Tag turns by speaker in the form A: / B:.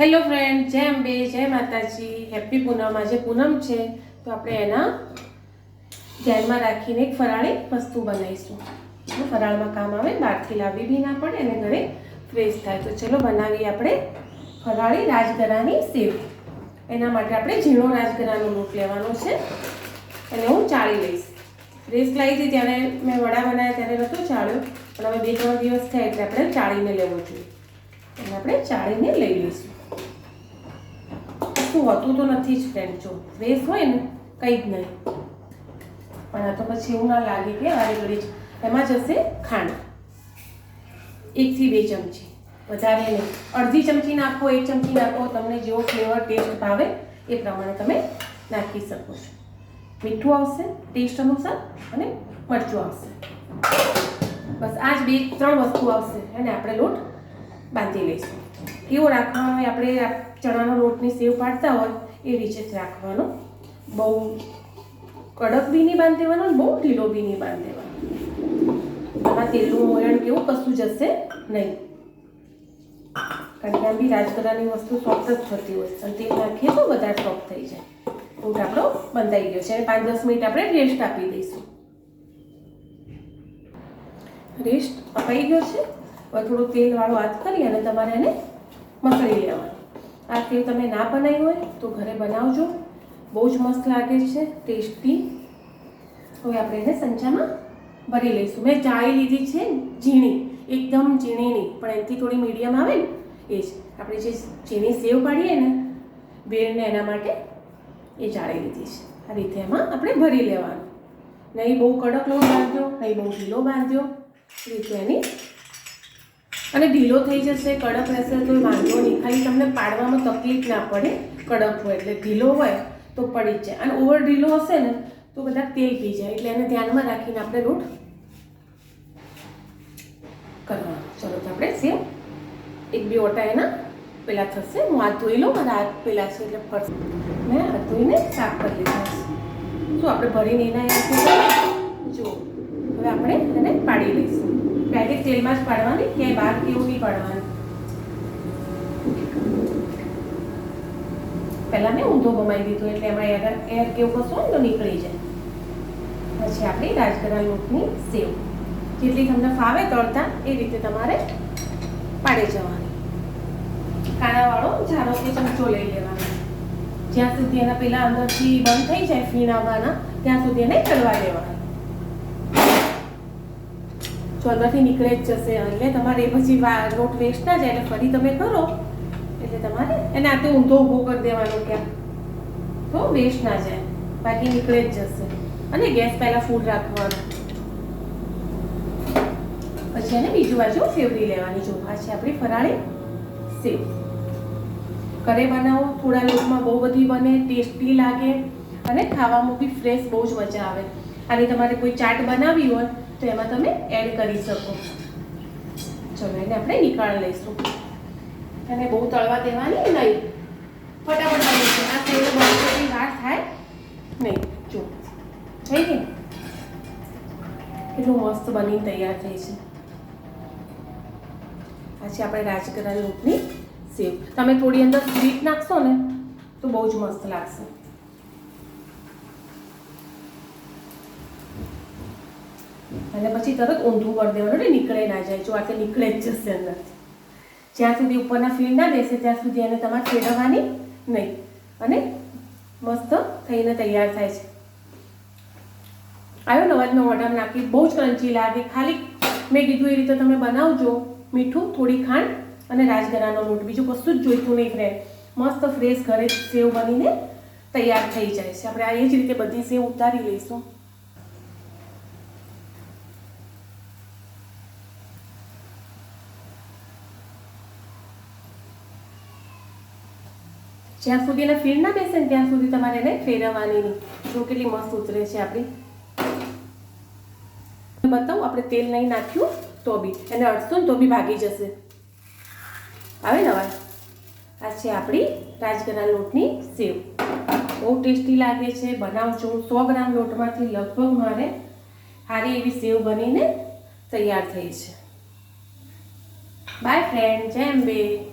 A: Hello friend જય અંબે, જય માતાજી. હેપી પૂનમ. આજે પૂનમ છે, તો આપણે એના ધ્યાનમાં રાખીને એક ફરાળી વસ્તુ બનાવીશું. ફરાળમાં કામ આવે, બહારથી લાવી બી ના પડે, અને ઘરે ફ્રેશ થાય. તો ચલો બનાવીએ આપણે ફરાળી રાજગરાની સેવ. એના માટે આપણે ઝીણો રાજગરાનો લોટ લેવાનો છે. અને હું ચાળી લઈશ. રેસ લાવી હતી ત્યારે મેં વડા બનાવ્યા ત્યારે નહોતો ચાળ્યો, પણ હવે બે ત્રણ દિવસ થયા એટલે આપણે ચાળીને લેવો જોઈએ. અને આપણે ચાળીને લઈ લઈશું. શું હોતું? તો નથી જ ફ્રેન્ડ જો વેસ હોય ને કંઈ જ નહીં પણ આ તો પછી એવું ના લાગે કે વારી ઘડી જ. એમાં જશે ખાંડ. એકથી બે ચમચી. વધારે નહીં. અડધી ચમચી નાખો, એક ચમચી નાખો, તમને જેવો ફ્લેવર ટેસ્ટ ભાવે એ પ્રમાણે તમે નાખી શકો છો. મીઠું આવશે ટેસ્ટ અનુસાર, અને મરચું આવશે. બસ આ જ બે, ત્રણ વસ્તુ આવશે. અને આપણે લોટ બાંધી લઈશું. કેવો રાખવાનો આપણે ચણાનો લોટની સેવ પાડતા હોય એ રીતે જ રાખવાનો. બહુ કડક બી નહીં બાંધી દેવાનો બહુ ઢીલો બી નહીં બાંધી દેવાનો. આમાં તેલનું મોયણ કેવું કશું જશે નહીં. કારણ કે આમ બી રાજગરાની વસ્તુ સોફ્ટ જ થતી હોય અને તેલ નાખીએ તો વધારે સોફ્ટ થઈ જાય. લોટ આપણો બંધાઈ ગયો છે. અને પાંચ દસ મિનિટ આપણે રેસ્ટ આપી દઈશું. રેસ્ટ અપાઈ ગયો છે. હવે થોડું તેલવાળો હાથ કરી અને તમારે એને મસળી લેવાનું. આ ખીર તમે ના બનાવી હોય તો ઘરે બનાવજો. બહુ જ મસ્ત લાગે છે ટેસ્ટી હવે આપણે એને સંચામાં ભરી લઈશું. મેં ચાળી લીધી છે ઝીણી, એકદમ ઝીણી નહીં પણ એનાથી થોડી મીડિયમ આવે ને, એ જ. આપણે જે ઝીણી સેવ પાડીએ ને બેરને એના માટે એ ચાળી લીધી છે. આ રીતે એમાં આપણે ભરી લેવાનું. નહીં બહુ કડક લોટ બાંધ્યો, નહીં બહુ ઢીલો બાંધ્યો. રીતે એની અને ઢીલો થઈ જશે, કડક રહેશે તો વાંધો નહીં. ખાલી તમને પાડવામાં તકલીફ ના પડે, કડક હોય એટલે ઢીલો હોય તો પડી જ જાય. અને ઓવર ઢીલો હશે ને તો કદાચ તેલ પી જાય. એટલે એને ધ્યાનમાં રાખીને આપણે રોટ કરવાનો. ચલો તો આપણે સેમ એક બે ઓટા એના પેલા થશે. હું હાથ ધોઈ લઉં, મારા હાથ પેલા છે એટલે ફરશે. મેં હાથ ધોઈને સાફ કરી લીધા જો આપણે ભરીને એના હવે આપણે એને પાડી લઈશું ડાયરેક્ટ તેલમાં જ પાડવાની ક્યાંય બહાર કેવું નહીં પાડવાનું? પહેલાં મેં ઊંધો ગમાઈ દીધો એટલે એમાં એર એર કેવું કશું ને તો નીકળી જાય. પછી આપણી રાજગરા લોટની સેવ. જેટલી તમને ફાવે તળતા એ રીતે તમારે પાડી જવાની. કાણાવાળો ઝારો કે ચમચો લઈ લેવાનો. જ્યાં સુધી એના પેલા અંદરથી બંધ થઈ જાય ફીણ આવવાના, ત્યાં સુધી એને કરવા દેવાના જો અંદરથી નીકળે જ જશે. એટલે તમારે એ પછી લોટ વેસ્ટ ના જાય એટલે ફરી તમે કરો. એટલે તમારે એને આતે ઊંધો ઊભો કરી દેવાનો ક્યાં તો વેસ્ટ ના જાય. બાકી નીકળે જ જશે. અને ગેસ પહેલા ફૂલ રાખવાનો. પછી એને બીજું બાજુ ફેવરી લેવાની. જો આ છે આપણી ફરાળી સેવ. ઘરે બનાવો, થોડા લોટમાં બહુ બધી બને, ટેસ્ટી લાગે. અને ખાવામાં બી ફ્રેશ બહુ જ મજા આવે. આની તમારે કોઈ ચાટ બનાવવી હોય તો એમાં તમે એડ કરી શકો. ચલો, એને આપણે નિકાળ લઈશું. અને બહુ તળવા દેવાની નહીં. ફટાફટ બની છે આ સેવ બનવાની વાર થાય નહીં. જો. થઈ ગઈ? કેટલું મસ્ત બની તૈયાર થઈ છે. પછી આપણે રાજગરા લોટની સેવ તમે થોડી અંદર સ્વીટ નાખશો ને, તો બહુ જ મસ્ત લાગશે. અને પછી તરત ઊંધું કરી દેવાનું એટલે નીકળે ના જાય. જો આ તે નીકળે જ જશે અંદરથી જ્યાં સુધી ઉપરના ફીણ ના બેસે, ત્યાં સુધી એને તમારે ફેરવવાની નહીં. અને મસ્ત થઈને તૈયાર થાય છે. આવ્યો નવાજનો વડામ નાખી, બહુ જ ક્રંચી લાગે. ખાલી મેં કીધું એ રીતે તમે બનાવજો. મીઠું, થોડી ખાંડ અને રાજગરાનો લોટ. બીજું કશું જ જોઈતું નહીં રહે મસ્ત ફ્રેશ ઘરે સેવ બનીને તૈયાર થઈ જાય છે. આપણે આ એ જ રીતે બધી સેવ ઉતારી લઈશું. જ્યાં સુધી એને ફીણ ના બેસે ને ત્યાં સુધી તમારે એને ફેરવવાની. નહીં જો કેટલી મસ્ત ઉતરે છે આપણી. બતાવું, આપણે તેલ નહીં નાખ્યું તો બી. એને અડસો ને તો બી ભાગી જશે. આવે ને અવાજ? આ છે આપણી રાજગરા લોટની સેવ. બહુ ટેસ્ટી લાગે છે. બનાવજો. સો ગ્રામ લોટમાંથી લગભગ મારે સારી એવી સેવ બનીને તૈયાર થઈ છે. બાય ફ્રેન્ડ જય અંબે.